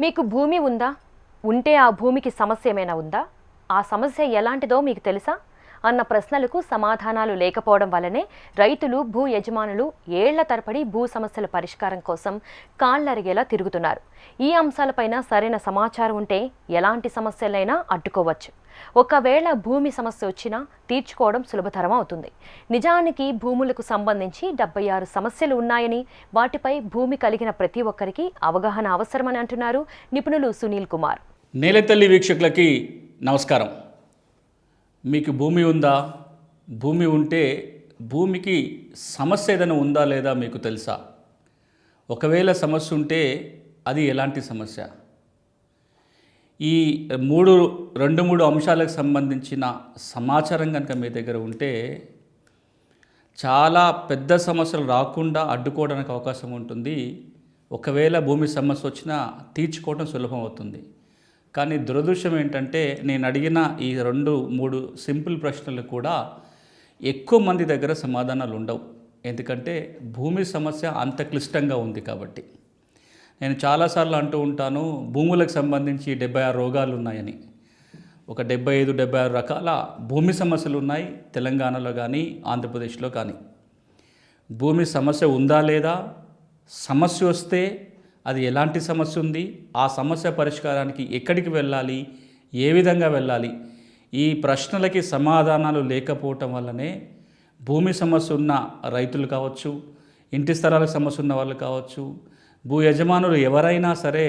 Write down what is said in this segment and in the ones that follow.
మీకు భూమి ఉందా? ఉంటే ఆ భూమికి సమస్య ఏమైనా ఉందా? ఆ సమస్య ఎలాంటిదో మీకు తెలుసా? అన్న ప్రశ్నలకు సమాధానాలు లేకపోవడం వల్లనే రైతులు భూ యజమానులు ఏళ్ళ తరపడి భూ సమస్యల పరిష్కారం కోసం కాళ్ళరిగేలా తిరుగుతున్నారు. ఈ అంశాలపైన సరైన సమాచారం ఉంటే ఎలాంటి సమస్యలైనా అడ్డుకోవచ్చు. ఒకవేళ భూమి సమస్య వచ్చినా తీర్చుకోవడం సులభతరం అవుతుంది. నిజానికి భూములకు సంబంధించి డెబ్బై ఆరు సమస్యలు ఉన్నాయని వాటిపై భూమి కలిగిన ప్రతి ఒక్కరికి అవగాహన అవసరమని అంటున్నారు నిపుణులు సునీల్ కుమార్. నేలతల్లి వీక్షకులకి నమస్కారం. మీకు భూమి ఉందా? భూమి ఉంటే భూమికి సమస్య ఏదైనా ఉందా లేదా మీకు తెలుసా? ఒకవేళ సమస్య ఉంటే అది ఎలాంటి సమస్య? ఈ మూడు రెండు మూడు అంశాలకు సంబంధించిన సమాచారం కనుక మీ దగ్గర ఉంటే చాలా పెద్ద సమస్యలు రాకుండా అడ్డుకోవడానికి అవకాశం ఉంటుంది. ఒకవేళ భూమి సమస్య వచ్చినా తీర్చుకోవడం సులభం అవుతుంది. కానీ దురదృష్టం ఏంటంటే నేను అడిగిన ఈ రెండు మూడు సింపుల్ ప్రశ్నలు కూడా ఎక్కువ మంది దగ్గర సమాధానాలు ఉండవు. ఎందుకంటే భూమి సమస్య అంత క్లిష్టంగా ఉంది కాబట్టి. నేను చాలాసార్లు అంటూ ఉంటాను భూములకు సంబంధించి డెబ్బై ఆరు రోగాలు ఉన్నాయని. ఒక డెబ్బై ఐదు డెబ్బై ఆరు రకాల భూమి సమస్యలు ఉన్నాయి తెలంగాణలో కానీ ఆంధ్రప్రదేశ్లో కానీ. భూమి సమస్య ఉందా లేదా? సమస్య వస్తే అది ఎలాంటి సమస్య ఉంది? ఆ సమస్య పరిష్కారానికి ఎక్కడికి వెళ్ళాలి? ఏ విధంగా వెళ్ళాలి? ఈ ప్రశ్నలకి సమాధానాలు లేకపోవటం వల్లనే భూమి సమస్య ఉన్న రైతులు కావచ్చు ఇంటి స్థలాలకు సమస్య ఉన్న వాళ్ళు కావచ్చు భూ యజమానులు ఎవరైనా సరే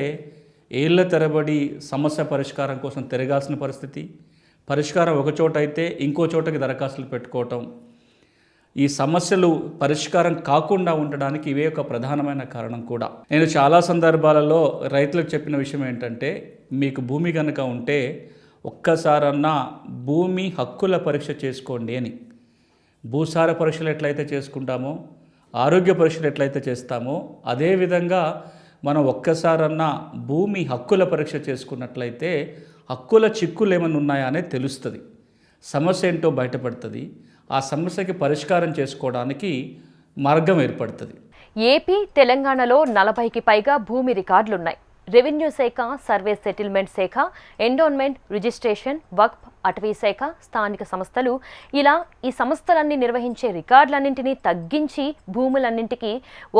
ఏళ్ళ తరబడి సమస్య పరిష్కారం కోసం తిరగాల్సిన పరిస్థితి. పరిష్కారం ఒక చోట అయితే ఇంకో చోటకి దరఖాస్తులు పెట్టుకోవటం. ఈ సమస్యలు పరిష్కారం కాకుండా ఉండడానికి ఇవే ఒక ప్రధానమైన కారణం కూడా. నేను చాలా సందర్భాలలో రైతులకు చెప్పిన విషయం ఏంటంటే మీకు భూమి కనుక ఉంటే ఒక్కసారన్నా భూమి హక్కుల పరీక్ష చేసుకోండి అని. భూసార పరీక్షలు ఎట్లయితే చేసుకుంటామో ఆరోగ్య పరీక్షలు ఎట్లయితే చేస్తామో అదేవిధంగా మనం ఒక్కసారన్నా భూమి హక్కుల పరీక్ష చేసుకున్నట్లయితే హక్కుల చిక్కులు ఏమైనా ఉన్నాయా అనేది తెలుస్తుంది. సమస్య ఏంటో బయటపడుతుంది. ఆ సమస్యకి పరిష్కారం చేసుకోవడానికి మార్గం ఏర్పడుతుంది. ఏపీ తెలంగాణలో నలభైకి పైగా భూమి రికార్డులున్నాయి. రెవెన్యూ శాఖ సర్వే సెటిల్మెంట్ శాఖ ఎండోన్మెంట్ రిజిస్ట్రేషన్ వక్ఫ్ అటవీ శాఖ స్థానిక సంస్థలు ఇలా ఈ సంస్థలన్నీ నిర్వహించే రికార్డులన్నింటినీ తగ్గించి భూములన్నింటికి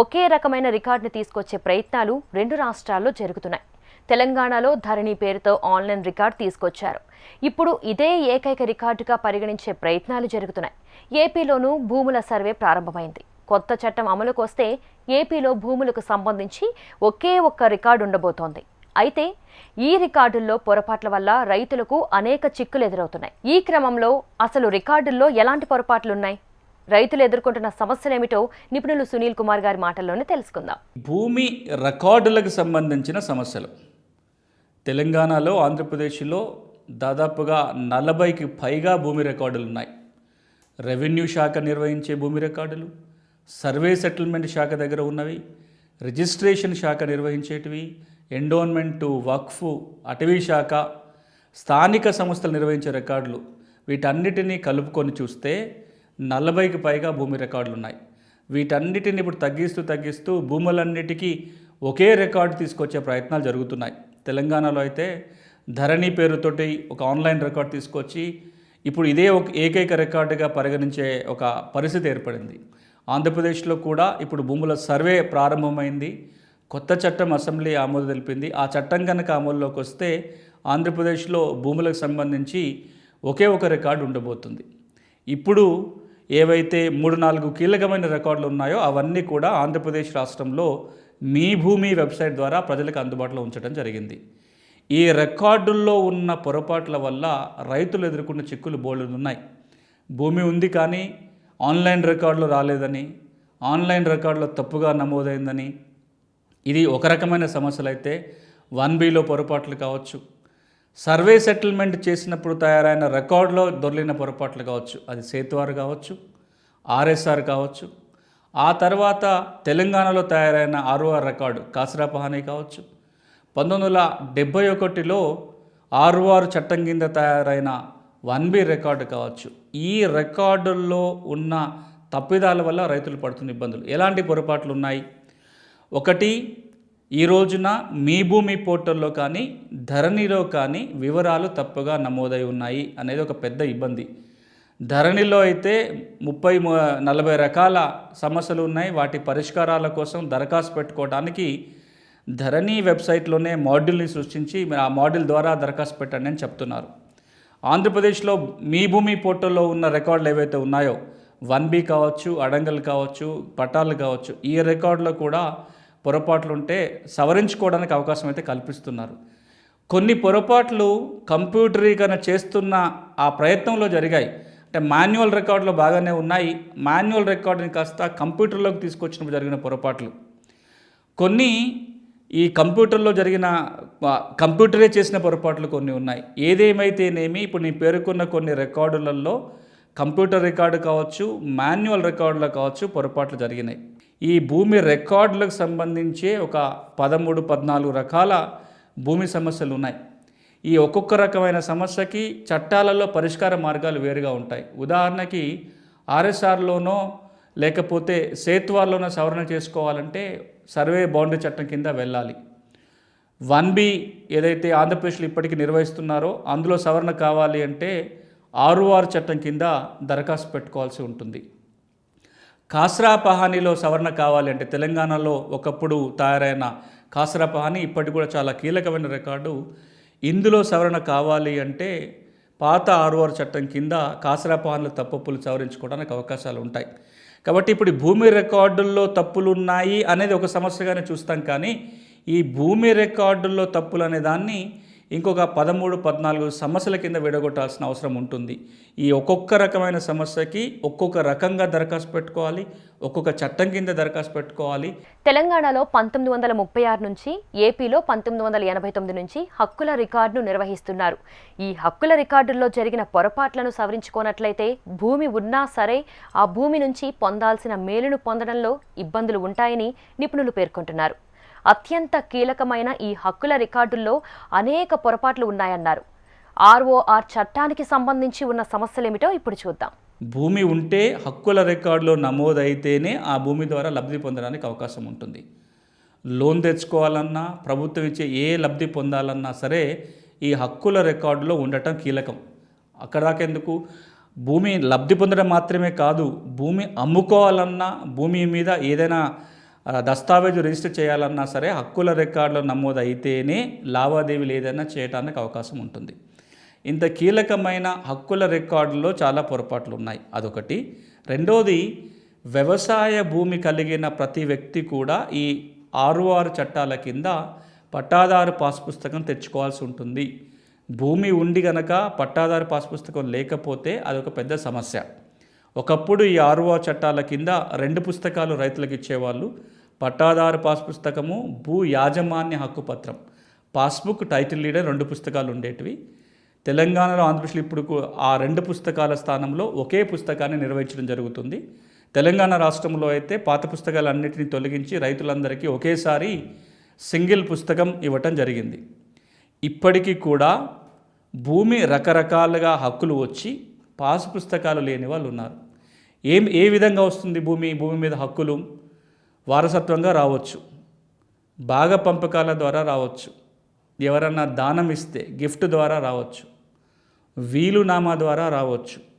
ఒకే రకమైన రికార్డుని తీసుకొచ్చే ప్రయత్నాలు రెండు రాష్ట్రాల్లో జరుగుతున్నాయి. తెలంగాణలో ధరణి పేరుతో ఆన్లైన్ రికార్డు తీసుకొచ్చారు. ఇప్పుడు ఇదే ఏకైక రికార్డుగా పరిగణించే ప్రయత్నాలు జరుగుతున్నాయి. ఏపీలోనూ భూముల సర్వే ప్రారంభమైంది. కొత్త చట్టం అమలుకు వస్తే ఏపీలో భూములకు సంబంధించి ఒకే ఒక్క రికార్డు ఉండబోతోంది. అయితే ఈ రికార్డుల్లో పొరపాట్ల వల్ల రైతులకు అనేక చిక్కులు ఎదురవుతున్నాయి. ఈ క్రమంలో అసలు రికార్డుల్లో ఎలాంటి పొరపాట్లున్నాయి? రైతులు ఎదుర్కొంటున్న సమస్యలు ఏమిటో నిపుణులు సునీల్ కుమార్ గారి మాటల్లోనే తెలుసుకుందాం. భూమి రికార్డులకు సంబంధించిన సమస్యలు. తెలంగాణలో ఆంధ్రప్రదేశ్లో దాదాపుగా నలభైకి పైగా భూమి రికార్డులు ఉన్నాయి రెవెన్యూ శాఖ నిర్వహించే భూమి రికార్డులు సర్వే సెటిల్మెంట్ శాఖ దగ్గర ఉన్నవి రిజిస్ట్రేషన్ శాఖ నిర్వహించేటివి ఎండోన్మెంటు వక్ఫ్ అటవీ శాఖ స్థానిక సంస్థలు నిర్వహించే రికార్డులు వీటన్నిటినీ కలుపుకొని చూస్తే నలభైకి పైగా భూమి రికార్డులు ఉన్నాయి వీటన్నిటిని ఇప్పుడు తగ్గిస్తూ తగ్గిస్తూ భూములన్నిటికీ ఒకే రికార్డు తీసుకొచ్చే ప్రయత్నాలు జరుగుతున్నాయి. తెలంగాణలో అయితే ధరణి పేరుతోటి ఒక ఆన్లైన్ రికార్డు తీసుకొచ్చి ఇప్పుడు ఇదే ఒక ఏకైక రికార్డుగా పరిగణించే ఒక పరిస్థితి ఏర్పడింది. ఆంధ్రప్రదేశ్లో కూడా ఇప్పుడు భూముల సర్వే ప్రారంభమైంది. కొత్త చట్టం అసెంబ్లీ ఆమోదం తెలిపింది. ఆ చట్టం కనుక అమల్లోకి వస్తే ఆంధ్రప్రదేశ్లో భూములకు సంబంధించి ఒకే ఒక రికార్డు ఉండబోతుంది. ఇప్పుడు ఏవైతే మూడు నాలుగు కీలకమైన రికార్డులు ఉన్నాయో అవన్నీ కూడా ఆంధ్రప్రదేశ్ రాష్ట్రంలో మీ భూమి వెబ్సైట్ ద్వారా ప్రజలకు అందుబాటులో ఉంచడం జరిగింది. ఈ రికార్డుల్లో ఉన్న పొరపాట్ల వల్ల రైతులు ఎదుర్కొన్న చిక్కులు బోల్డ్ ఉన్నాయి. భూమి ఉంది కానీ ఆన్లైన్ రికార్డులు రాలేదని ఆన్లైన్ రికార్డులో తప్పుగా నమోదైందని. ఇది ఒక రకమైన సమస్యలు అయితే వన్ బిలో పొరపాట్లు కావచ్చు. సర్వే సెటిల్మెంట్ చేసినప్పుడు తయారైన రికార్డులో దొర్లిన పొరపాట్లు కావచ్చు. అది సేతువారు కావచ్చు ఆర్ఎస్ఆర్ కావచ్చు ఆ తర్వాత తెలంగాణలో తయారైన ఆర్ఓఆర్ రికార్డు కాసరాపహాని కావచ్చు. పంతొమ్మిది వందల డెబ్భై ఒకటిలో ఆర్ఓఆర్ చట్టం కింద తయారైన వన్ బి రికార్డు కావచ్చు. ఈ రికార్డుల్లో ఉన్న తప్పిదాల వల్ల రైతులు పడుతున్న ఇబ్బందులు. ఎలాంటి పొరపాట్లు ఉన్నాయి? ఒకటి ఈ రోజున మీ భూమి పోర్టల్లో కానీ ధరణిలో కానీ వివరాలు తప్పుగా నమోదై ఉన్నాయి అనేది ఒక పెద్ద ఇబ్బంది. ధరణిలో అయితే ముప్పై నలభై రకాల సమస్యలు ఉన్నాయి. వాటి పరిష్కారాల కోసం దరఖాస్తు పెట్టుకోవడానికి ధరణి వెబ్సైట్లోనే మాడ్యూల్ని సృష్టించి మీరు ఆ మాడ్యూల్ ద్వారా దరఖాస్తు పెట్టండి అని చెప్తున్నారు. ఆంధ్రప్రదేశ్లో మీ భూమి పోర్టల్లో ఉన్న రికార్డులు ఏవైతే ఉన్నాయో వన్ బి కావచ్చు అడంగల్ కావచ్చు పటాలు కావచ్చు ఈ రికార్డులో కూడా పొరపాట్లు ఉంటే సవరించుకోవడానికి అవకాశం అయితే కల్పిస్తున్నారు. కొన్ని పొరపాట్లు కంప్యూటరీకరణ చేస్తున్న ఆ ప్రయత్నంలో జరిగాయి. అంటే మాన్యువల్ రికార్డులో బాగానే ఉన్నాయి. మాన్యువల్ రికార్డుని కాస్త కంప్యూటర్లోకి తీసుకొచ్చినప్పుడు జరిగిన పొరపాట్లు. కొన్ని ఈ కంప్యూటర్లో జరిగిన కంప్యూటరే చేసిన పొరపాట్లు కొన్ని ఉన్నాయి. ఏదేమైతేనేమి ఇప్పుడు నేను పేర్కొన్న కొన్ని రికార్డులలో కంప్యూటర్ రికార్డు కావచ్చు మాన్యువల్ రికార్డులో కావచ్చు పొరపాట్లు జరిగినాయి. ఈ భూమి రికార్డులకు సంబంధించి ఒక పదమూడు పద్నాలుగు రకాల భూమి సమస్యలు ఉన్నాయి. ఈ ఒక్కొక్క రకమైన సమస్యకి చట్టాలలో పరిష్కార మార్గాలు వేరుగా ఉంటాయి. ఉదాహరణకి ఆర్ఎస్ఆర్లోనో లేకపోతే సేత్వాల్లోనో సవరణ చేసుకోవాలంటే సర్వే బౌండరీ చట్టం కింద వెళ్ళాలి. వన్ బి ఏదైతే ఆంధ్రప్రదేశ్లో ఇప్పటికీ నిర్వహిస్తున్నారో అందులో సవరణ కావాలి అంటే ఆరు ఆరు చట్టం కింద దరఖాస్తు పెట్టుకోవాల్సి ఉంటుంది. కాస్రా పహానీలో సవరణ కావాలి అంటే తెలంగాణలో ఒకప్పుడు తయారైన కాస్రా పహానీ ఇప్పటికి కూడా చాలా కీలకమైన రికార్డు ఇందులో సవరణ కావాలి అంటే పాత ఆర్ఓఆర్ చట్టం కింద కాసరాపాన్లు తప్పులు సవరించుకోవడానికి అవకాశాలు ఉంటాయి. కాబట్టి ఇప్పుడు భూమి రికార్డుల్లో తప్పులు ఉన్నాయి అనేది ఒక సమస్యగానే చూస్తాం కానీ ఈ భూమి రికార్డుల్లో తప్పులు అనే దాన్ని ఇంకొక పదమూడు పద్నాలుగు సమస్యల కింద విడగొట్టాల్సిన అవసరం ఉంటుంది. ఈ ఒక్కొక్క రకమైన సమస్యకి ఒక్కొక్క రకంగా దరఖాస్తు పెట్టుకోవాలి ఒక్కొక్క చట్టం కింద దరఖాస్తు పెట్టుకోవాలి. తెలంగాణలో పంతొమ్మిది వందల ముప్పై ఆరు నుంచి ఏపీలో పంతొమ్మిది వందల ఎనభై తొమ్మిది నుంచి హక్కుల రికార్డును నిర్వహిస్తున్నారు. ఈ హక్కుల రికార్డుల్లో జరిగిన పొరపాట్లను సవరించుకోనట్లయితే భూమి ఉన్నా సరే ఆ భూమి నుంచి పొందాల్సిన మేలును పొందడంలో ఇబ్బందులు ఉంటాయని నిపుణులు పేర్కొంటున్నారు. అత్యంత కీలకమైన ఈ హక్కుల రికార్డుల్లో అనేక పొరపాట్లు ఉన్నాయన్నారు. ఆర్ఓఆర్ చట్టానికి సంబంధించి ఉన్న సమస్యలేమిటో ఇప్పుడు చూద్దాం. భూమి ఉంటే హక్కుల రికార్డులో నమోదైతేనే ఆ భూమి ద్వారా లబ్ధి పొందడానికి అవకాశం ఉంటుంది. లోన్ తెచ్చుకోవాలన్నా ప్రభుత్వం ఇచ్చే ఏ లబ్ధి పొందాలన్నా సరే ఈ హక్కుల రికార్డులో ఉండటం కీలకం. అక్కడ దాకెందుకు భూమి లబ్ధి పొందడం మాత్రమే కాదు భూమి అమ్ముకోవాలన్నా భూమి మీద ఏదైనా దస్తావేజు రిజిస్టర్ చేయాలన్నా సరే హక్కుల రికార్డులో నమోదు అయితేనే లావాదేవీలు ఏదైనా చేయడానికి అవకాశం ఉంటుంది. ఇంత కీలకమైన హక్కుల రికార్డులో చాలా పొరపాట్లు ఉన్నాయి. అదొకటి. రెండోది వ్యవసాయ భూమి కలిగిన ప్రతి వ్యక్తి కూడా ఈ ఆరు ఆరు చట్టాల కింద పట్టాదారు పాస్ పుస్తకం తెచ్చుకోవాల్సి ఉంటుంది. భూమి ఉండి గనక పట్టాదారు పాస్ పుస్తకం లేకపోతే అదొక పెద్ద సమస్య. ఒకప్పుడు ఈ ఆర్ఓ చట్టాల కింద రెండు పుస్తకాలు రైతులకు ఇచ్చేవాళ్ళు. పట్టాదారు పాస్ పుస్తకము భూ యాజమాన్య హక్కు పత్రం. పాస్బుక్ టైటిల్ లీడర్ రెండు పుస్తకాలు ఉండేటివి. తెలంగాణలో ఆంధ్రప్రదేశ్లో ఇప్పుడు ఆ రెండు పుస్తకాల స్థానంలో ఒకే పుస్తకాన్ని నిర్వహించడం జరుగుతుంది. తెలంగాణ రాష్ట్రంలో అయితే పాత పుస్తకాలన్నింటినీ తొలగించి రైతులందరికీ ఒకేసారి సింగిల్ పుస్తకం ఇవ్వటం జరిగింది. ఇప్పటికీ కూడా భూమి రకరకాలుగా హక్కులు వచ్చి పాస్ పుస్తకాలు లేని వాళ్ళు ఉన్నారు. ఏం ఏ విధంగా వస్తుంది భూమి? భూమి మీద హక్కులు వారసత్వంగా రావచ్చు. భాగ పంపకాల ద్వారా రావచ్చు. ఎవరన్నా దానం ఇస్తే గిఫ్ట్ ద్వారా రావచ్చు. వీలునామా ద్వారా రావచ్చు.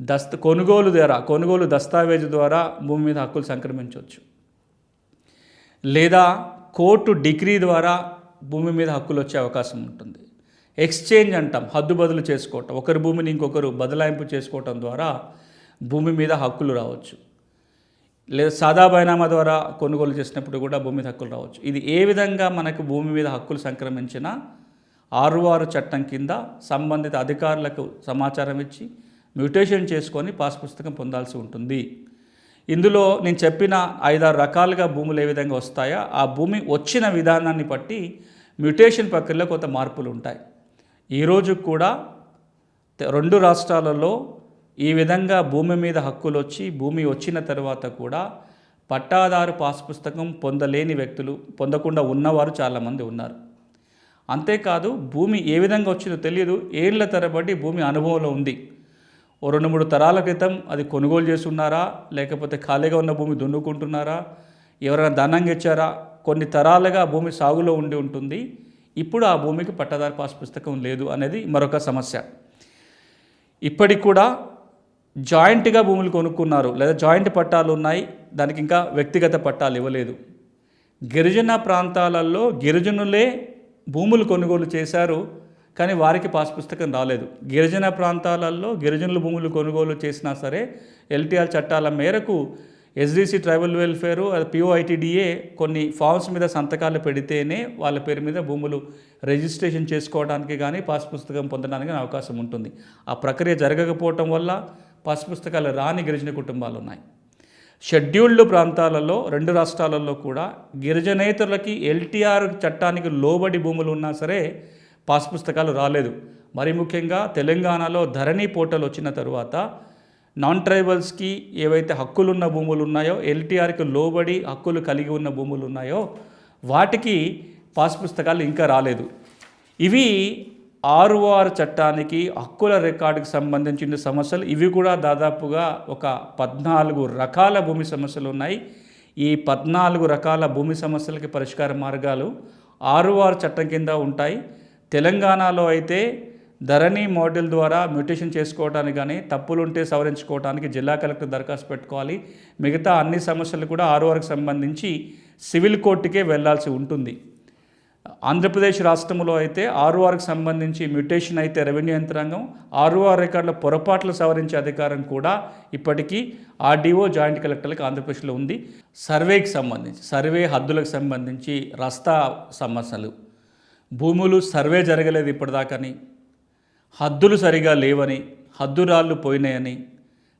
దస్త కొనుగోలు ద్వారా కొనుగోలు దస్తావేజు ద్వారా భూమి మీద హక్కులు సంక్రమించవచ్చు. లేదా కోర్టు డిగ్రీ ద్వారా భూమి మీద హక్కులు వచ్చే అవకాశం ఉంటుంది. ఎక్స్చేంజ్ అంటాం హద్దు బదులు చేసుకోవటం. ఒకరి భూమిని ఇంకొకరు బదలాయింపు చేసుకోవటం ద్వారా భూమి మీద హక్కులు రావచ్చు. లేదా సాదా బైనామా ద్వారా కొనుగోలు చేసినప్పుడు కూడా భూమి మీద హక్కులు రావచ్చు. ఇది ఏ విధంగా మనకు భూమి మీద హక్కులు సంక్రమించినా ఆరువారు చట్టం కింద సంబంధిత అధికారులకు సమాచారం ఇచ్చి మ్యూటేషన్ చేసుకొని పాస్ పుస్తకం పొందాల్సి ఉంటుంది. ఇందులో నేను చెప్పిన ఐదారు రకాలుగా భూములు ఏ విధంగా వస్తాయో ఆ భూమి వచ్చిన విధానాన్ని బట్టి మ్యూటేషన్ ప్రక్రియలో కొంత మార్పులు ఉంటాయి. ఈరోజు కూడా రెండు రాష్ట్రాలలో ఈ విధంగా భూమి మీద హక్కులు వచ్చి భూమి వచ్చిన తర్వాత కూడా పట్టాదారు పాస్ పుస్తకం పొందలేని వ్యక్తులు పొందకుండా ఉన్నవారు చాలామంది ఉన్నారు. అంతేకాదు భూమి ఏ విధంగా వచ్చిందో తెలియదు ఏళ్ళ తరబడి భూమి అనుభవంలో ఉంది. ఓ రెండు మూడు తరాల క్రితం అది కొనుగోలు చేసి ఉన్నారా లేకపోతే ఖాళీగా ఉన్న భూమి దున్నుకుంటున్నారా? ఎవరైనా దానంగా ఇచ్చారా కొన్ని తరాలుగా భూమి సాగులో ఉండి ఉంటుంది. ఇప్పుడు ఆ భూమికి పట్టాదారు పాస్ పుస్తకం లేదు అనేది మరొక సమస్య. ఇప్పటికి కూడా జాయింట్గా భూములు కొనుక్కున్నారు లేదా జాయింట్ పట్టాలు ఉన్నాయి దానికి ఇంకా వ్యక్తిగత పట్టాలు ఇవ్వలేదు. గిరిజన ప్రాంతాలలో గిరిజనులే భూములు కొనుగోలు చేశారు కానీ వారికి పాస్ పుస్తకం రాలేదు. గిరిజన ప్రాంతాలలో గిరిజనులు భూములు కొనుగోలు చేసినా సరే ఎల్టీఆర్ చట్టాల మేరకు SDC tribal welfare PO ITDA కొన్ని ఫామ్స్ మీద సంతకాలు పెడితేనే వాళ్ళ పేరు మీద భూములు రిజిస్ట్రేషన్ చేసుకోవడానికి కానీ పాస్ పుస్తకం పొందడానికి అవకాశం ఉంటుంది. ఆ ప్రక్రియ జరగకపోవటం వల్ల పాస్ పుస్తకాలు రాని గిరిజన కుటుంబాలు ఉన్నాయి. షెడ్యూల్డ్ ప్రాంతాలలో రెండు రాష్ట్రాలలో కూడా గిరిజనేతరులకి ఎల్టీఆర్ చట్టానికి లోబడి భూములు ఉన్నా సరే పాస్ పుస్తకాలు రాలేదు. మరి ముఖ్యంగా తెలంగాణలో ధరణి పోర్టల్ వచ్చిన తరువాత నాన్ ట్రైబల్స్కి ఏవైతే హక్కులున్న భూములు ఉన్నాయో ఎల్టీఆర్కి లోబడి హక్కులు కలిగి ఉన్న భూములు ఉన్నాయో వాటికి పాస్ పుస్తకాలు ఇంకా రాలేదు. ఇవి ఆర్ఓఆర్ చట్టానికి హక్కుల రికార్డుకి సంబంధించిన సమస్యలు ఇవి కూడా దాదాపుగా ఒక పద్నాలుగు రకాల భూమి సమస్యలు ఉన్నాయి. ఈ పద్నాలుగు రకాల భూమి సమస్యలకి పరిష్కార మార్గాలు ఆర్ఓఆర్ చట్టం కింద ఉంటాయి. తెలంగాణలో అయితే ధరణి మోడల్ ద్వారా మ్యూటేషన్ చేసుకోవడానికి కానీ తప్పులుంటే సవరించుకోవడానికి జిల్లా కలెక్టర్ దరఖాస్తు పెట్టుకోవాలి. మిగతా అన్ని సమస్యలు కూడా ఆర్ఓఆర్కి సంబంధించి సివిల్ కోర్టుకే వెళ్ళాల్సి ఉంటుంది. ఆంధ్రప్రదేశ్ రాష్ట్రంలో అయితే ఆర్ఓఆర్కి సంబంధించి మ్యూటేషన్ అయితే రెవెన్యూ యంత్రాంగం ఆర్ఓఆర్ రికార్డుల పొరపాట్లు సవరించే అధికారం కూడా ఇప్పటికీ ఆర్డీఓ జాయింట్ కలెక్టర్లకు ఆంధ్రప్రదేశ్లో ఉంది. సర్వేకి సంబంధించి సర్వే హద్దులకు సంబంధించి రస్తా సమస్యలు. భూములు సర్వే జరగలేదు ఇప్పటిదాకాని హద్దులు సరిగా లేవని హద్దురాళ్ళు పోయినాయని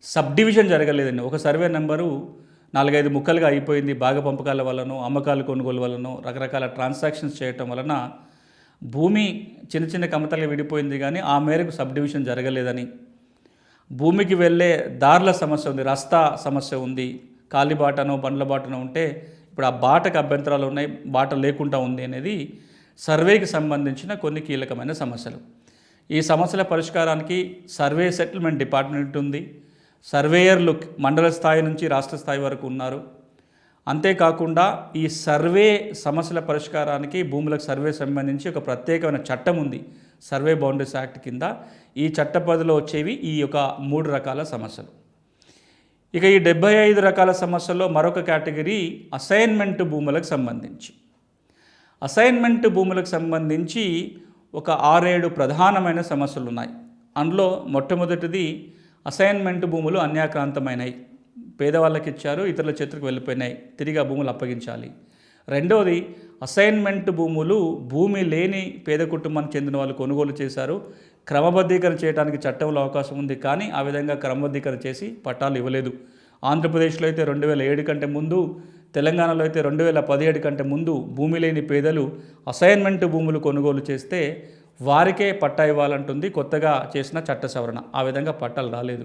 సబ్ డివిజన్ జరగలేదని ఒక సర్వే నెంబరు నాలుగైదు ముక్కలుగా అయిపోయింది. భాగ పంపకాల వలన అమ్మకాలు కొనుగోలు వలన రకరకాల ట్రాన్సాక్షన్స్ చేయటం వలన భూమి చిన్న చిన్న కమతలు విడిపోయింది కానీ ఆ మేరకు సబ్ డివిజన్ జరగలేదని. భూమికి వెళ్ళే దారుల సమస్య ఉంది రస్తా సమస్య ఉంది. కాలిబాటనో బండ్ల బాటనో ఉంటే ఇప్పుడు ఆ బాటకు అభ్యంతరాలు ఉన్నాయి బాట లేకుండా ఉంది అనేది సర్వేకి సంబంధించిన కొన్ని కీలకమైన సమస్యలు. ఈ సమస్యల పరిష్కారానికి సర్వే సెటిల్మెంట్ డిపార్ట్మెంట్ ఉంది. సర్వేయర్లు మండల స్థాయి నుంచి రాష్ట్ర స్థాయి వరకు ఉన్నారు. అంతేకాకుండా ఈ సర్వే సమస్యల పరిష్కారానికి భూములకు సర్వే సంబంధించి ఒక ప్రత్యేకమైన చట్టం ఉంది. సర్వే బౌండరీస్ యాక్ట్ కింద. ఈ చట్ట పరిధిలో వచ్చేవి ఈ యొక్క మూడు రకాల సమస్యలు. ఇక ఈ డెబ్బై ఐదు రకాల సమస్యల్లో మరొక కేటగిరీ అసైన్మెంట్ భూములకు సంబంధించి. అసైన్మెంట్ భూములకు సంబంధించి ఒక ఆరేడు ప్రధానమైన సమస్యలు ఉన్నాయి అందులో మొట్టమొదటిది అసైన్మెంట్ భూములు అన్యాక్రాంతమైనవి పేదవాళ్ళకి ఇచ్చారు ఇతరుల చేతులకు వెళ్ళిపోయినాయి. తిరిగి ఆ భూములు అప్పగించాలి. రెండవది అసైన్మెంట్ భూములు భూమి లేని పేద కుటుంబానికి చెందిన వాళ్ళు కొనుగోలు చేశారు. క్రమబద్ధీకరణ చేయడానికి చట్టంలో అవకాశం ఉంది కానీ ఆ విధంగా క్రమబద్ధీకరణ చేసి పట్టాలు ఇవ్వలేదు. ఆంధ్రప్రదేశ్లో అయితే రెండు వేల ఏడు కంటే ముందు తెలంగాణలో అయితే రెండు వేల పదిహేడు కంటే ముందు భూమి లేని పేదలు అసైన్మెంట్ భూములు కొనుగోలు చేస్తే వారికే పట్టా ఇవ్వాలంటుంది కొత్తగా చేసిన చట్ట సవరణ. ఆ విధంగా పట్టాలు రాలేదు.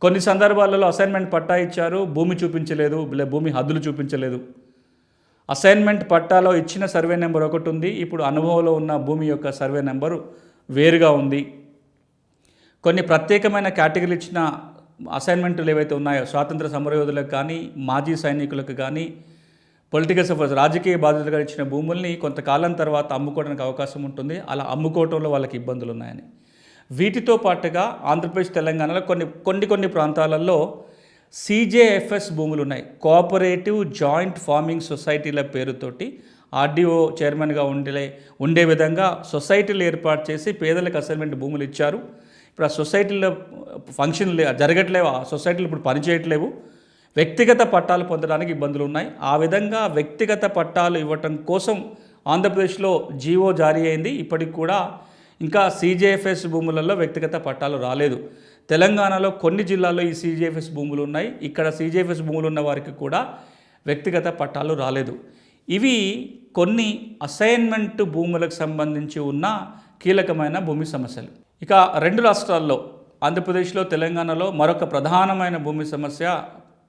కొన్ని సందర్భాలలో అసైన్మెంట్ పట్టా ఇచ్చారు భూమి చూపించలేదు లే- భూమి హద్దులు చూపించలేదు. అసైన్మెంట్ పట్టాలో ఇచ్చిన సర్వే నెంబర్ ఒకటి ఉంది. ఇప్పుడు అనుభవంలో ఉన్న భూమి యొక్క సర్వే నెంబరు వేరుగా ఉంది. కొన్ని ప్రత్యేకమైన కేటగిరీలు ఇచ్చిన అసైన్మెంట్లు ఏవైతే ఉన్నాయో స్వాతంత్ర సమరయోధులకు కానీ మాజీ సైనికులకు కానీ పొలిటికల్ సఫర్స్ రాజకీయ బాధ్యతగా ఇచ్చిన భూముల్ని కొంతకాలం తర్వాత అమ్ముకోవడానికి అవకాశం ఉంటుంది. అలా అమ్ముకోవటంలో వాళ్ళకి ఇబ్బందులు ఉన్నాయని. వీటితో పాటుగా ఆంధ్రప్రదేశ్ తెలంగాణలో కొన్ని కొన్ని కొన్ని ప్రాంతాలలో సీజేఎఫ్ఎస్ భూములు ఉన్నాయి. కోఆపరేటివ్ జాయింట్ ఫార్మింగ్ సొసైటీల పేరుతోటి ఆర్డీఓ చైర్మన్గా ఉండే ఉండే విధంగా సొసైటీలు ఏర్పాటు చేసి పేదలకు అసైన్మెంట్ భూములు ఇచ్చారు. ఇప్పుడు ఆ సొసైటీలో ఫంక్షన్ లే జరగట్లేవు ఆ సొసైటీలు ఇప్పుడు పనిచేయట్లేవు వ్యక్తిగత పట్టాలు పొందడానికి ఇబ్బందులు ఉన్నాయి. ఆ విధంగా వ్యక్తిగత పట్టాలు ఇవ్వటం కోసం ఆంధ్రప్రదేశ్లో జీవో జారీ అయింది. ఇప్పటికి కూడా ఇంకా సీజేఎఫ్ఎస్ భూములలో వ్యక్తిగత పట్టాలు రాలేదు. తెలంగాణలో కొన్ని జిల్లాల్లో ఈ సీజేఎఫ్ఎస్ భూములు ఉన్నాయి. ఇక్కడ సీజేఎఫ్ఎస్ భూములు ఉన్న వారికి కూడా వ్యక్తిగత పట్టాలు రాలేదు. ఇవి కొన్ని అసైన్మెంట్ భూములకు సంబంధించి ఉన్న కీలకమైన భూమి సమస్యలు. ఇక రెండు రాష్ట్రాల్లో ఆంధ్రప్రదేశ్లో తెలంగాణలో మరొక ప్రధానమైన భూమి సమస్య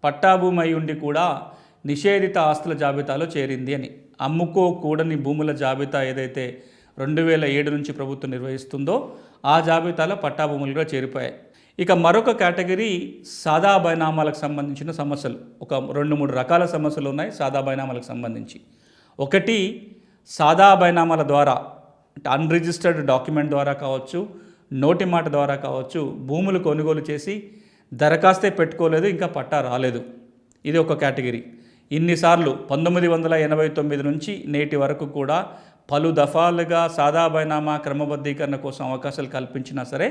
పట్టాభూమి అయి ఉండి కూడా నిషేధిత ఆస్తుల జాబితాలో చేరింది అని. అమ్ముకోకూడని భూముల జాబితా ఏదైతే రెండు వేల ఏడు నుంచి ప్రభుత్వం నిర్వహిస్తుందో ఆ జాబితాలో పట్టాభూములు కూడా చేరిపోయాయి. ఇక మరొక కేటగిరీ సాదా బైనామాలకు సంబంధించిన సమస్యలు. ఒక రెండు మూడు రకాల సమస్యలు ఉన్నాయి సాదా బైనామాలకు సంబంధించి. ఒకటి సాదా బైనామాల ద్వారా అంటే అన్రిజిస్టర్డ్ డాక్యుమెంట్ ద్వారా కావచ్చు నోటి మాట ద్వారా కావచ్చు భూములు కొనుగోలు చేసి దరఖాస్తే పెట్టుకోలేదు ఇంకా పట్టా రాలేదు. ఇది ఒక కేటగిరీ. ఇన్నిసార్లు పంతొమ్మిది వందల ఎనభై తొమ్మిది నుంచి నేటి వరకు కూడా పలు దఫాలుగా సాదా బైనామా క్రమబద్ధీకరణ కోసం అవకాశాలు కల్పించినా సరే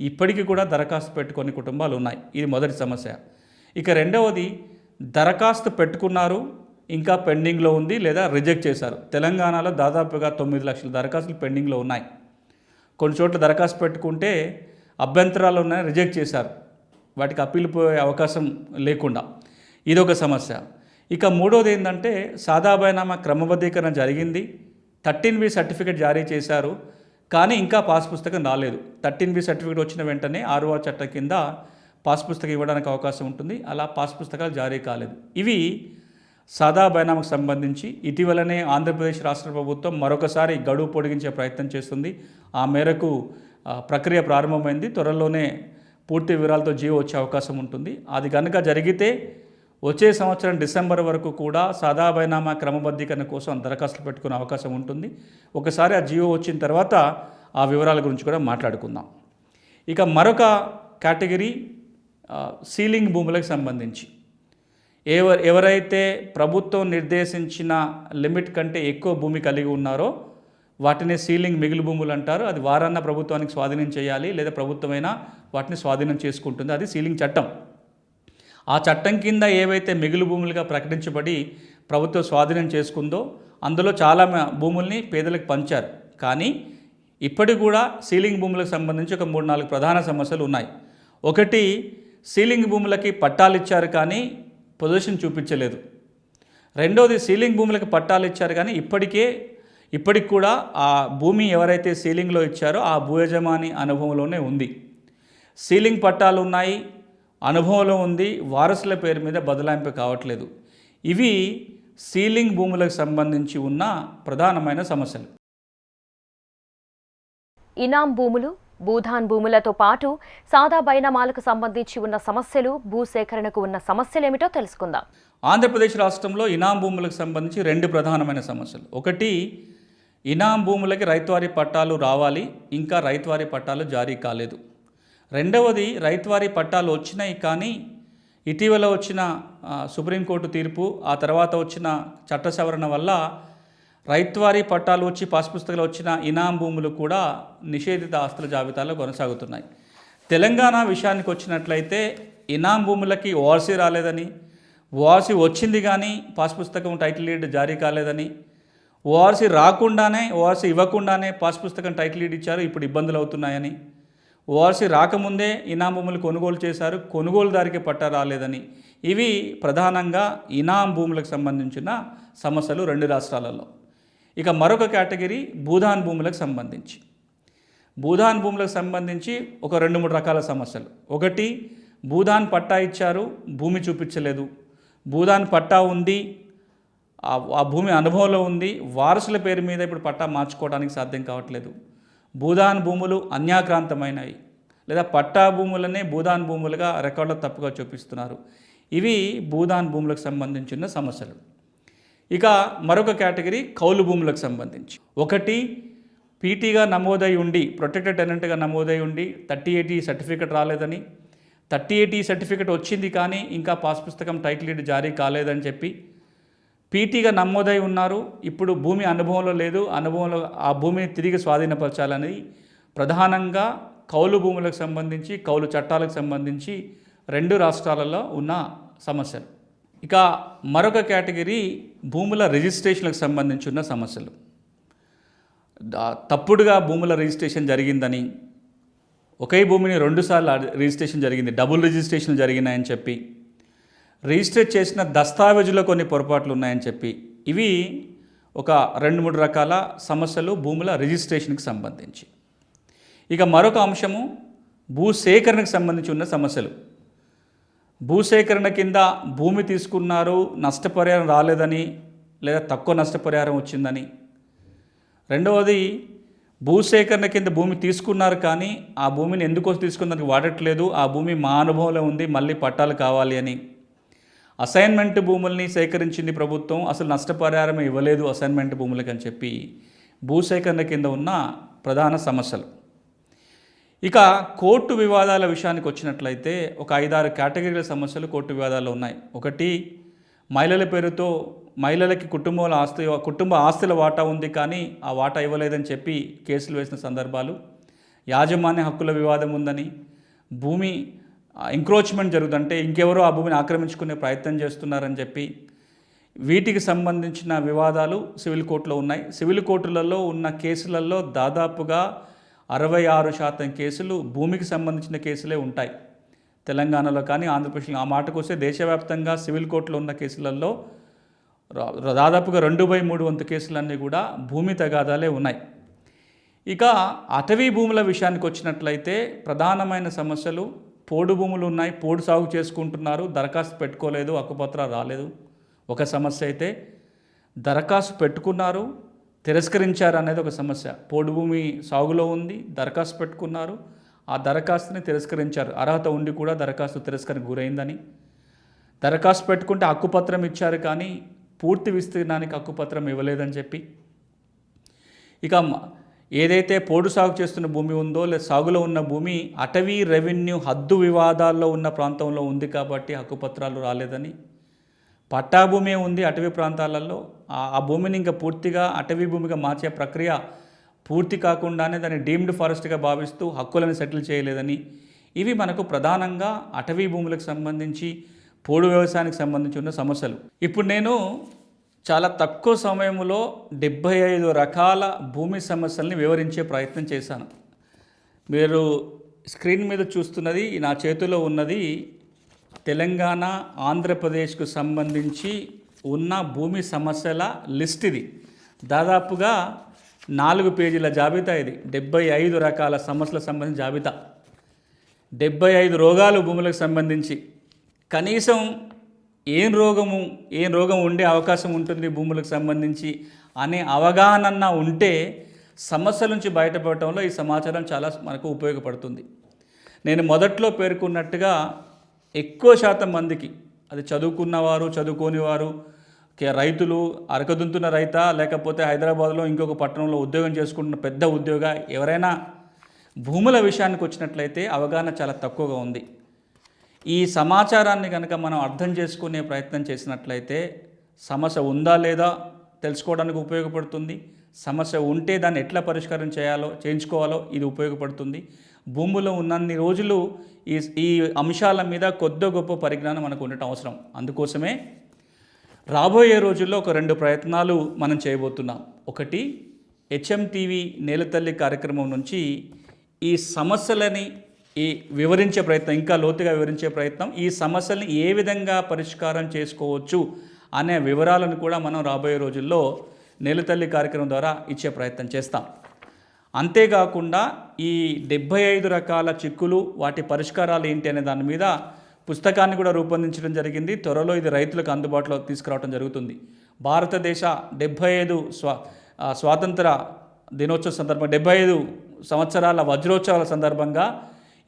ఇప్పటికీ కూడా దరఖాస్తు పెట్టుకొని కుటుంబాలు ఉన్నాయి. ఇది మొదటి సమస్య. ఇక రెండవది దరఖాస్తు పెట్టుకున్నారు ఇంకా పెండింగ్లో ఉంది లేదా రిజెక్ట్ చేశారు. తెలంగాణలో దాదాపుగా తొమ్మిది లక్షల దరఖాస్తులు పెండింగ్లో ఉన్నాయి. కొన్ని చోట్ల దరఖాస్తు పెట్టుకుంటే అభ్యంతరాలు ఉన్నాయి రిజెక్ట్ చేశారు. వాటికి అప్పీలు పోయే అవకాశం లేకుండా. ఇదొక సమస్య. ఇక మూడోది ఏంటంటే సాదాబైనామా క్రమబద్ధీకరణ జరిగింది. థర్టీన్ బి సర్టిఫికేట్ జారీ చేశారు. కానీ ఇంకా పాస్ పుస్తకం రాలేదు. థర్టీన్ బి సర్టిఫికేట్ వచ్చిన వెంటనే ఆర్ఓఆర్ చట్టం కింద పాస్ పుస్తకం ఇవ్వడానికి అవకాశం ఉంటుంది. అలా పాస్ పుస్తకాలు జారీ కాలేదు. ఇవి సాదా బైనామాకు సంబంధించి ఇటీవలనే ఆంధ్రప్రదేశ్ రాష్ట్ర ప్రభుత్వం మరొకసారి గడువు పొడిగించే ప్రయత్నం చేస్తుంది. ఆ మేరకు ప్రక్రియ ప్రారంభమైంది. త్వరలోనే పూర్తి వివరాలతో జీవో వచ్చే అవకాశం ఉంటుంది. అది కనుక జరిగితే వచ్చే సంవత్సరం డిసెంబర్ వరకు కూడా సాదా బైనామా క్రమబద్ధీకరణ కోసం దరఖాస్తులు పెట్టుకునే అవకాశం ఉంటుంది. ఒకసారి ఆ జీవో వచ్చిన తర్వాత ఆ వివరాల గురించి కూడా మాట్లాడుకుందాం. ఇక మరొక కేటగిరీ సీలింగ్ భూములకు సంబంధించి. ఎవ ఎవరైతే ప్రభుత్వం నిర్దేశించిన లిమిట్ కంటే ఎక్కువ భూమి కలిగి ఉన్నారో వాటిని సీలింగ్ మిగిలి భూములు అంటారు. అది వారాన్న ప్రభుత్వానికి స్వాధీనం చేయాలి లేదా ప్రభుత్వమైనా వాటిని స్వాధీనం చేసుకుంటుంది. అది సీలింగ్ చట్టం. ఆ చట్టం కింద ఏవైతే మిగులు భూములుగా ప్రకటించబడి ప్రభుత్వం స్వాధీనం చేసుకుందో అందులో చాలా భూముల్ని పేదలకు పంచారు. కానీ ఇప్పటికి కూడా సీలింగ్ భూములకు సంబంధించి ఒక మూడు నాలుగు ప్రధాన సమస్యలు ఉన్నాయి. ఒకటి సీలింగ్ భూములకి పట్టాలు ఇచ్చారు కానీ పొజిషన్ చూపించలేదు. రెండోది సీలింగ్ భూములకు పట్టాలు ఇచ్చారు కానీ ఇప్పటికే ఇప్పటికి కూడా ఆ భూమి ఎవరైతే సీలింగ్లో ఇచ్చారో ఆ భూ యజమాని అనుభవంలోనే ఉంది. సీలింగ్ పట్టాలు ఉన్నాయి అనుభవంలో ఉంది వారసుల పేరు మీద బదలాయింపు కావట్లేదు. ఇవి సీలింగ్ భూములకు సంబంధించి ఉన్న ప్రధానమైన సమస్యలు. ఇనాం భూములు భూధాన్ భూములతో పాటు సాదా బైనామాలకు సంబంధించి ఉన్న సమస్యలు భూసేకరణకు ఉన్న సమస్యలేమిటో తెలుసుకుందాం. ఆంధ్రప్రదేశ్ రాష్ట్రంలో ఇనాం భూములకు సంబంధించి రెండు ప్రధానమైన సమస్యలు. ఒకటి ఇనాం భూములకి రైతువారీ పట్టాలు రావాలి ఇంకా రైతువారీ పట్టాలు జారీ కాలేదు. రెండవది రైతువారీ పట్టాలు వచ్చినాయి కానీ ఇటీవల వచ్చిన సుప్రీంకోర్టు తీర్పు ఆ తర్వాత వచ్చిన చట్ట సవరణ వల్ల రైతువారీ పట్టాలు వచ్చి పాస్ పుస్తకాలు వచ్చిన ఇనాం భూములు కూడా నిషేధిత ఆస్తుల జాబితాలో కొనసాగుతున్నాయి. తెలంగాణ విషయానికి వచ్చినట్లయితే ఇనాం భూములకి ఓఆర్సీ రాలేదని ఓఆర్సీ వచ్చింది కానీ పాస్ పుస్తకం టైటిల్ లీడ్ జారీ కాలేదని ఓఆర్సీ రాకుండానే ఓఆర్సీ ఇవ్వకుండానే పాస్ పుస్తకం టైటిల్ లీడ్ ఇచ్చారు ఇప్పుడు ఇబ్బందులు అవుతున్నాయని. ఓఆర్సీ రాకముందే ఇనాం భూములు కొనుగోలు చేశారు కొనుగోలుదారికి పట్టా రాలేదని. ఇవి ప్రధానంగా ఇనాం భూములకు సంబంధించిన సమస్యలు రెండు రాష్ట్రాలలో. ఇక మరొక కేటగిరీ భూదాన్ భూములకు సంబంధించి. భూదాన్ భూములకు సంబంధించి ఒక రెండు మూడు రకాల సమస్యలు. ఒకటి భూదాన్ పట్టా ఇచ్చారు భూమి చూపించలేదు. భూదాన్ పట్టా ఉంది ఆ భూమి అనుభవంలో ఉంది వారసుల పేరు మీద ఇప్పుడు పట్టా మార్చుకోవడానికి సాధ్యం కావట్లేదు. భూదాన్ భూములు అన్యాక్రాంతమైనవి. లేదా పట్టా భూములనే భూదాన్ భూములుగా రికార్డులో తప్పుగా చూపిస్తున్నారు. ఇవి భూదాన్ భూములకు సంబంధించిన సమస్యలు. ఇక మరొక కేటగిరీ కౌలు భూములకు సంబంధించి. ఒకటి పీటీగా నమోదై ఉండి ప్రొటెక్టెడ్ టెనెంట్గా నమోదై ఉండి థర్టీ ఎయిటీ సర్టిఫికెట్ రాలేదని. థర్టీ ఎయిటీ సర్టిఫికెట్ వచ్చింది కానీ ఇంకా పాస్ పుస్తకం టైటిల్ డీడ్ జారీ కాలేదని చెప్పి. పీటీగా నమోదై ఉన్నారు ఇప్పుడు భూమి అనుభవంలో లేదు అనుభవంలో ఆ భూమిని తిరిగి స్వాధీనపరచాలని ప్రధానంగా కౌలు భూములకు సంబంధించి కౌలు చట్టాలకు సంబంధించి రెండు రాష్ట్రాలలో ఉన్న సమస్యలు. ఇక మరొక కేటగిరీ భూముల రిజిస్ట్రేషన్లకు సంబంధించి ఉన్న సమస్యలు తప్పుడుగా భూముల రిజిస్ట్రేషన్ జరిగిందని ఒకే భూమిని రెండుసార్లు రిజిస్ట్రేషన్ జరిగింది డబుల్ రిజిస్ట్రేషన్ జరిగినాయని చెప్పి రిజిస్టర్ చేసిన దస్తావేజులో కొన్ని పొరపాట్లు ఉన్నాయని చెప్పి ఇవి ఒక రెండు మూడు రకాల సమస్యలు భూముల రిజిస్ట్రేషన్కి సంబంధించి. ఇక మరొక అంశము భూ సేకరణకు సంబంధించి ఉన్న సమస్యలు. భూసేకరణ కింద భూమి తీసుకున్నారు నష్టపరిహారం రాలేదని లేదా తక్కువ నష్టపరిహారం వచ్చిందని. రెండవది భూసేకరణ కింద భూమి తీసుకున్నారు కానీ ఆ భూమిని ఎందుకోసం తీసుకున్నందుకు వాడట్లేదు. ఆ భూమి మా అనుభవంలో ఉంది మళ్ళీ పట్టాలు కావాలి అని. అసైన్మెంట్ భూముల్ని సేకరించింది ప్రభుత్వం అసలు నష్టపరిహారం ఇవ్వలేదు అసైన్మెంట్ భూములకి అని చెప్పి భూసేకరణ కింద ఉన్న ప్రధాన సమస్యలు. ఇక కోర్టు వివాదాల విషయానికి వచ్చినట్లయితే ఒక ఐదారు కేటగిరీల సమస్యలు కోర్టు వివాదాలు ఉన్నాయి. ఒకటి మహిళల పేరుతో మహిళలకి కుటుంబాల ఆస్తి కుటుంబ ఆస్తుల వాటా ఉంది కానీ ఆ వాటా ఇవ్వలేదని చెప్పి కేసులు వేసిన సందర్భాలు. యాజమాన్య హక్కుల వివాదం ఉందని భూమి ఎంక్రోచ్మెంట్ జరుగుతుందంటే ఇంకెవరో ఆ భూమిని ఆక్రమించుకునే ప్రయత్నం చేస్తున్నారని చెప్పి వీటికి సంబంధించిన వివాదాలు సివిల్ కోర్టులో ఉన్నాయి. సివిల్ కోర్టులలో ఉన్న కేసులలో దాదాపుగా అరవై ఆరు శాతం కేసులు భూమికి సంబంధించిన కేసులే ఉంటాయి. తెలంగాణలో కానీ ఆంధ్రప్రదేశ్లో ఆ మాటకు వస్తే దేశవ్యాప్తంగా సివిల్ కోర్టులో ఉన్న కేసులలో దాదాపుగా రెండు బై మూడు వంతు కేసులన్నీ కూడా భూమి తగాదాలే ఉన్నాయి. ఇక అటవీ భూముల విషయానికి వచ్చినట్లయితే ప్రధానమైన సమస్యలు పోడు భూములు ఉన్నాయి. పోడు సాగు చేసుకుంటున్నారు. దరఖాస్తు పెట్టుకోలేదు. అక్కుపత్ర రాలేదు. ఒక సమస్య అయితే దరఖాస్తు పెట్టుకున్నారు. తిరస్కరించారు అనేది ఒక సమస్య. పోడు భూమి సాగులో ఉంది దరఖాస్తు పెట్టుకున్నారు. ఆ దరఖాస్తుని తిరస్కరించారు. అర్హత ఉండి కూడా దరఖాస్తు తిరస్కరణ గురైందని. దరఖాస్తు పెట్టుకుంటే హక్కుపత్రం ఇచ్చారు కానీ పూర్తి విస్తీర్ణానికి హక్కుపత్రం ఇవ్వలేదని చెప్పి. ఇక ఏదైతే పోడు సాగు చేస్తున్న భూమి ఉందో లేదా సాగులో ఉన్న భూమి అటవీ రెవెన్యూ హద్దు వివాదాల్లో ఉన్న ప్రాంతంలో ఉంది కాబట్టి హక్కుపత్రాలు రాలేదని పట్టా భూమి ఉంది అటవీ ప్రాంతాలలో. ఆ ఆ భూమిని ఇంకా పూర్తిగా అటవీ భూమిగా మార్చే ప్రక్రియ పూర్తి కాకుండానే దాన్ని డీమ్డ్ ఫారెస్ట్గా భావిస్తూ హక్కులను సెటిల్ చేయలేదని. ఇవి మనకు ప్రధానంగా అటవీ భూములకు సంబంధించి పోడు వ్యవసాయానికి సంబంధించి ఉన్న సమస్యలు. ఇప్పుడు నేను చాలా తక్కువ సమయంలో డెబ్భై ఐదు రకాల భూమి సమస్యల్ని వివరించే ప్రయత్నం చేశాను. మీరు స్క్రీన్ మీద చూస్తున్నది నా చేతిలో ఉన్నది తెలంగాణ ఆంధ్రప్రదేశ్కు సంబంధించి ఉన్న భూమి సమస్యల లిస్ట్ ఇది. దాదాపుగా నాలుగు పేజీల జాబితా ఇది. డెబ్బై ఐదు రకాల సమస్యలకు సంబంధించిన జాబితా. డెబ్బై ఐదు రోగాలు భూములకు సంబంధించి. కనీసం ఏం రోగము ఏం రోగం ఉండే అవకాశం ఉంటుంది భూములకు సంబంధించి అనే అవగాహన ఉంటే సమస్యల నుంచి బయటపడటంలో ఈ సమాచారం చాలా మనకు ఉపయోగపడుతుంది. నేను మొదట్లో పేర్కొన్నట్టుగా ఎక్కువ శాతం మందికి అది చదువుకున్నవారు చదువుకోని వారు కే- రైతులు అరకదుంతున్న రైతా లేకపోతే హైదరాబాద్లో ఇంకొక పట్టణంలో ఉద్యోగం చేసుకుంటున్న పెద్ద ఉద్యోగ ఎవరైనా భూముల విషయానికి వచ్చినట్లయితే అవగాహన చాలా తక్కువగా ఉంది. ఈ సమాచారాన్ని కనుక మనం అర్థం చేసుకునే ప్రయత్నం చేసినట్లయితే సమస్య ఉందా లేదా తెలుసుకోవడానికి ఉపయోగపడుతుంది. సమస్య ఉంటే దాన్ని ఎట్లా పరిష్కారం చేయాలో చేయించుకోవాలో ఇది ఉపయోగపడుతుంది. భూములో ఉన్నన్ని రోజులు ఈ ఈ అంశాల మీద కొద్ది గొప్ప పరిజ్ఞానం మనకు ఉండటం అవసరం. అందుకోసమే రాబోయే రోజుల్లో ఒక రెండు ప్రయత్నాలు మనం చేయబోతున్నాం. ఒకటి హెచ్ఎంటీవీ నేలతల్లి కార్యక్రమం నుంచి ఈ సమస్యలని ఈ వివరించే ప్రయత్నం ఇంకా లోతుగా వివరించే ప్రయత్నం ఈ సమస్యల్ని ఏ విధంగా పరిష్కారం చేసుకోవచ్చు అనే వివరాలను కూడా మనం రాబోయే రోజుల్లో నేలతల్లి కార్యక్రమం ద్వారా ఇచ్చే ప్రయత్నం చేస్తాం. అంతేకాకుండా ఈ డెబ్భై ఐదు రకాల చిక్కులు వాటి పరిష్కారాలు ఏంటి అనే దాని మీద పుస్తకాన్ని కూడా రూపొందించడం జరిగింది. త్వరలో ఇది రైతులకు అందుబాటులో తీసుకురావడం జరుగుతుంది. భారతదేశ డెబ్భై ఐదు స్వా స్వాతంత్ర దినోత్సవ సందర్భంగా డెబ్బై ఐదు సంవత్సరాల వజ్రోత్సవాల సందర్భంగా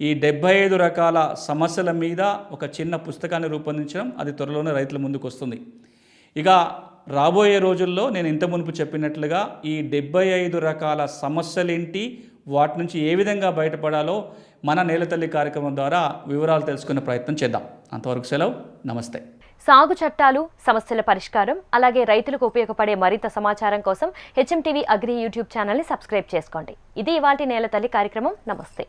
ఈ డెబ్బై ఐదు రకాల సమస్యల మీద ఒక చిన్న పుస్తకాన్ని రూపొందించడం అది త్వరలోనే రైతుల ముందుకు వస్తుంది ఇక రాబోయే రోజుల్లో నేను ఇంత మునుపు చెప్పినట్లుగా ఈ డెబ్బై ఐదు రకాల సమస్యలేంటి? వాటి నుంచి ఏ విధంగా బయటపడాలో మన నేలతల్లి కార్యక్రమం ద్వారా వివరాలు తెలుసుకునే ప్రయత్నం చేద్దాం. అంతవరకు సెలవు. నమస్తే. సాగు చట్టాలు సమస్యల పరిష్కారం అలాగే రైతులకు ఉపయోగపడే మరింత సమాచారం కోసం హెచ్ఎంటీవీ అగ్రి యూట్యూబ్ ఛానల్ని సబ్స్క్రైబ్ చేసుకోండి. ఇది ఇవాటి నేల తల్లి కార్యక్రమం. నమస్తే.